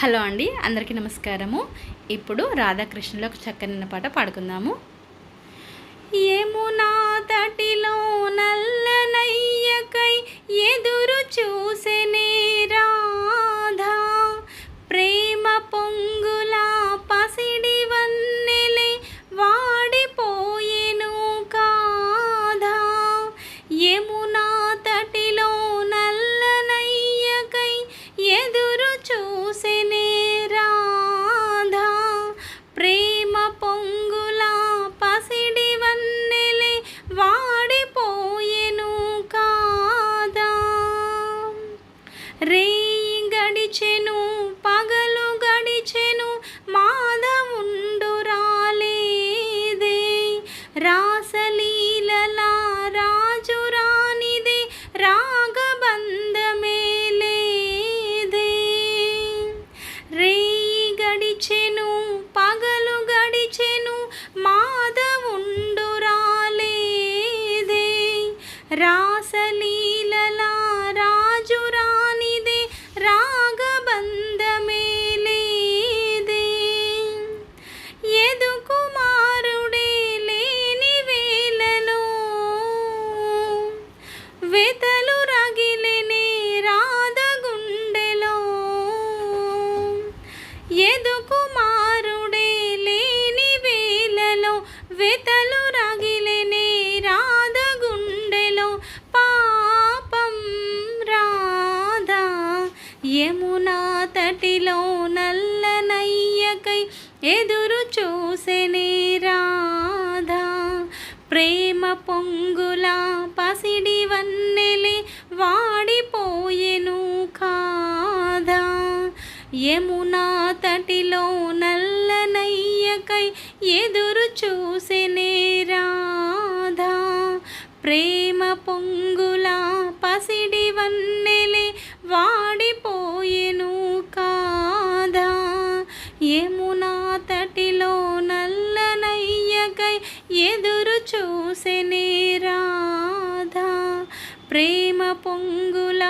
Hello అండి అందరికీ నమస్కారము. ఇప్పుడు రాధాకృష్ణులో ఒక పాట పాడుకుందాము. ఏమునా తటిలో ఎదు కుమారుడే లేని వేలలో వెతలు రగిలినే రాధ గుండెలో పాపం రాధా. యమునా తటిలో నల్లనయ్యకై ఎదురు చూసెనే రాధా. ప్రేమ పొంగ యమునా తటిలో నల్లనయ్యకై ఎదురు చూసెనే రాధా. ప్రేమ పొంగుల పసిడి వన్నెలే వాడిపోయెను కాదా. యమునా తటిలో నల్లనయ్యకై ఎదురు చూసెనే రాధా. ప్రేమ పొంగుల